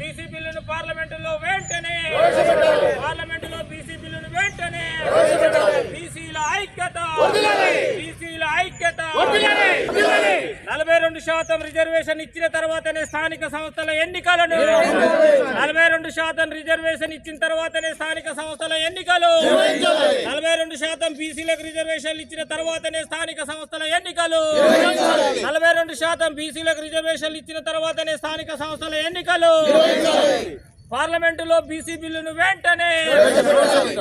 BC బిల్లును పార్లమెంటులో వెంటనే. పార్లమెంటులో బీసీ బిల్లును వెంటనే బీసీల ఐక్యత. బీసీల ఐక్యత. నలభై రెండు శాతం రిజర్వేషన్ ఇచ్చిన తర్వాతనే స్థానిక సంస్థల ఎన్నికలను నలభై రెండు శాతం రిజర్వేషన్ ఇచ్చిన తర్వాతనే స్థానిక సంస్థల ఎన్నికలు. నలభై రెండు శాతం బీసీలకు రిజర్వేషన్లు ఇచ్చిన తర్వాతనే స్థానిక సంస్థల ఎన్నికలు. నలభై రెండు శాతం బీసీలకు రిజర్వేషన్లు ఇచ్చిన తర్వాతనే స్థానిక సంస్థల ఎన్నికలు. పార్లమెంటులో బీసీ బిల్లును వెంటనే.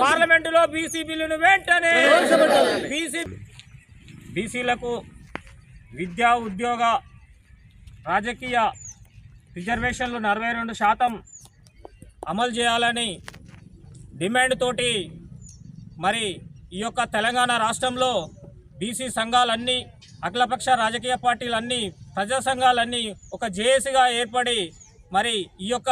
పార్లమెంటులో బీసీ బిల్లును వెంటనే. బీసీ బీసీలకు విద్యా ఉద్యోగ రాజకీయ రిజర్వేషన్లు నలభై రెండు శాతం అమలు చేయాలని డిమాండ్ తోటి మరి ఈ యొక్క తెలంగాణ రాష్ట్రంలో బీసీ సంఘాలన్నీ అఖిలపక్ష రాజకీయ పార్టీలన్నీ ప్రజా సంఘాలన్నీ ఒక జేఏసీగా ఏర్పడి మరి ఈ యొక్క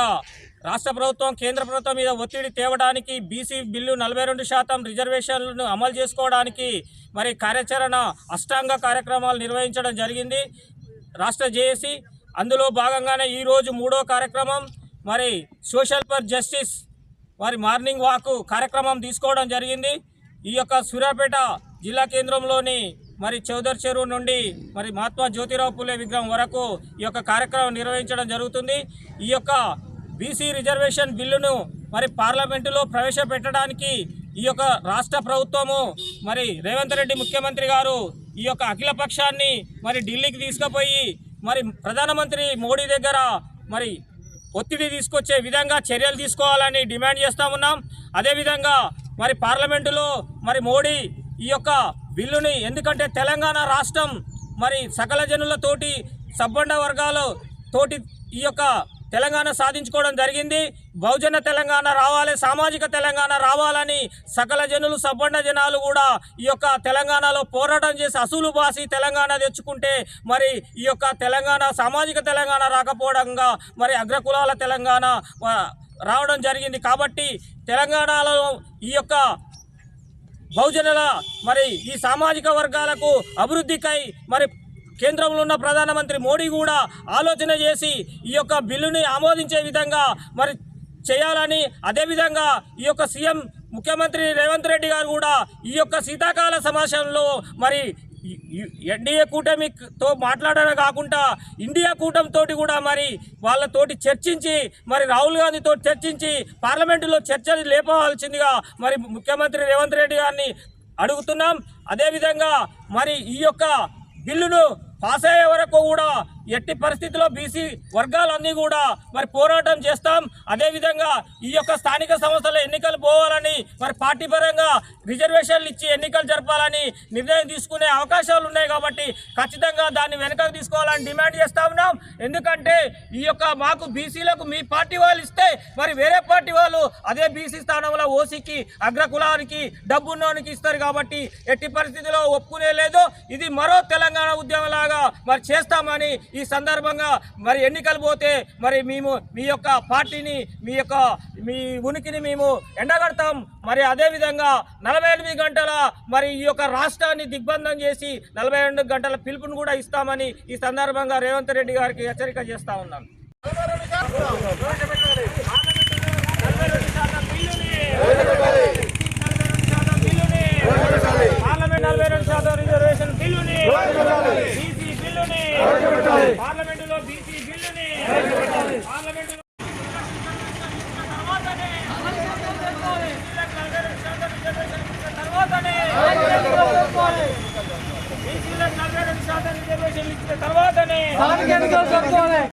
రాష్ట్ర ప్రభుత్వం కేంద్ర ప్రభుత్వం మీద ఒత్తిడి తేవడానికి బీసీ బిల్లు నలభై రెండు శాతం రిజర్వేషన్లను అమలు చేసుకోవడానికి మరి కార్యాచరణ అష్టాంగ కార్యక్రమాలు నిర్వహించడం జరిగింది. రాష్ట్ర జేఏసీ అందులో భాగంగానే ఈరోజు మూడో కార్యక్రమం మరి సోషల్ ఫర్ జస్టిస్ మరి మార్నింగ్ వాక్ కార్యక్రమం తీసుకోవడం జరిగింది. ఈ యొక్క సూర్యాపేట జిల్లా కేంద్రంలోని మరి చౌదర్ చెరువు నుండి మరి మహాత్మా జ్యోతిరావు పులే విగ్రహం వరకు ఈ యొక్క కార్యక్రమం నిర్వహించడం జరుగుతుంది. ఈ యొక్క బీసీ రిజర్వేషన్ బిల్లును మరి పార్లమెంటులో ప్రవేశపెట్టడానికి ఈ యొక్క రాష్ట్ర ప్రభుత్వము మరి రేవంత్ రెడ్డి ముఖ్యమంత్రి గారు ఈ యొక్క అఖిల పక్షాన్ని మరి ఢిల్లీకి తీసుకుపోయి మరి ప్రధానమంత్రి మోడీ దగ్గర మరి ఒత్తిడి తీసుకొచ్చే విధంగా చర్యలు తీసుకోవాలని డిమాండ్ చేస్తూ ఉన్నాం. అదేవిధంగా మరి పార్లమెంటులో మరి మోడీ ఈ యొక్క బిల్లుని ఎందుకంటే తెలంగాణ రాష్ట్రం మరి సకల జనులతోటి సబ్బండ వర్గాలు తోటి ఈ యొక్క తెలంగాణ సాధించుకోవడం జరిగింది. బహుజన తెలంగాణ రావాలి సామాజిక తెలంగాణ రావాలని సకల జనులు సబ్బన్న జనాలు కూడా ఈ యొక్క తెలంగాణలో పోరాటం చేసి అసూలు బాసి తెలంగాణ తెచ్చుకుంటే మరి ఈ యొక్క తెలంగాణ సామాజిక తెలంగాణ రాకపోవడంగా మరి అగ్రకులాల తెలంగాణ రావడం జరిగింది. కాబట్టి తెలంగాణలో ఈ యొక్క బహుజనుల మరి ఈ సామాజిక వర్గాలకు అభివృద్ధికై మరి కేంద్రంలో ఉన్న ప్రధానమంత్రి మోడీ కూడా ఆలోచన చేసి ఈ యొక్క బిల్లుని ఆమోదించే విధంగా మరి చేయాలని అదేవిధంగా ఈ యొక్క సీఎం ముఖ్యమంత్రి రేవంత్ రెడ్డి గారు కూడా ఈ యొక్క శీతాకాల సమావేశంలో మరి ఎన్డీఏ కూటమితో మాట్లాడడం కాకుండా ఇండియా కూటమితోటి కూడా మరి వాళ్ళతోటి చర్చించి మరి రాహుల్ గాంధీతో చర్చించి పార్లమెంటులో చర్చలు లేపవలసిందిగా మరి ముఖ్యమంత్రి రేవంత్ రెడ్డి గారిని అడుగుతున్నాం. అదేవిధంగా మరి ఈ యొక్క బిల్లును పాస్ అయ్యే వరకు కూడా ఎట్టి పరిస్థితిలో బీసీ వర్గాలన్నీ కూడా మరి పోరాటం చేస్తాం. అదేవిధంగా ఈ యొక్క స్థానిక సంస్థల ఎన్నికలు పోవాలని మరి పార్టీ పరంగా రిజర్వేషన్లు ఇచ్చి ఎన్నికలు జరపాలని నిర్ణయం తీసుకునే అవకాశాలు ఉన్నాయి కాబట్టి ఖచ్చితంగా దాన్ని వెనకకు తీసుకోవాలని డిమాండ్ చేస్తా ఉన్నాం. ఎందుకంటే ఈ యొక్క మాకు బీసీలకు మీ పార్టీ వాళ్ళు ఇస్తే మరి వేరే పార్టీ వాళ్ళు అదే బీసీ స్థానంలో ఓసీకి అగ్రకులానికి డబ్బున్నోనికి ఇస్తారు కాబట్టి ఎట్టి పరిస్థితిలో ఒప్పుకునే లేదు. ఇది మరో తెలంగాణ ఉద్యమంలాగా మరి చేస్తామని ఈ సందర్భంగా మరి ఎన్నికలు పోతే మరి మేము మీ యొక్క పార్టీని మీ యొక్క మీ ఉనికిని మేము ఎండగడతాం. మరి అదేవిధంగా నలభై ఎనిమిది గంటల మరి ఈ యొక్క రాష్ట్రాన్ని దిగ్బంధం చేసి నలభై రెండు గంటల పిలుపుని కూడా ఇస్తామని ఈ సందర్భంగా రేవంత్ రెడ్డి గారికి హెచ్చరిక చేస్తా ఉన్నాం. పార్లమెంట్ నలభై రెండు శాతం రిజర్వేషన్ బిల్లుని బిల్లుని పార్లమెంటులో బీసీ బిల్లుని. పార్లమెంటులో తర్వాతనే బీసీలకు నలభై రెండు శాతం రిజర్వేషన్ ఇచ్చిన తర్వాతనే.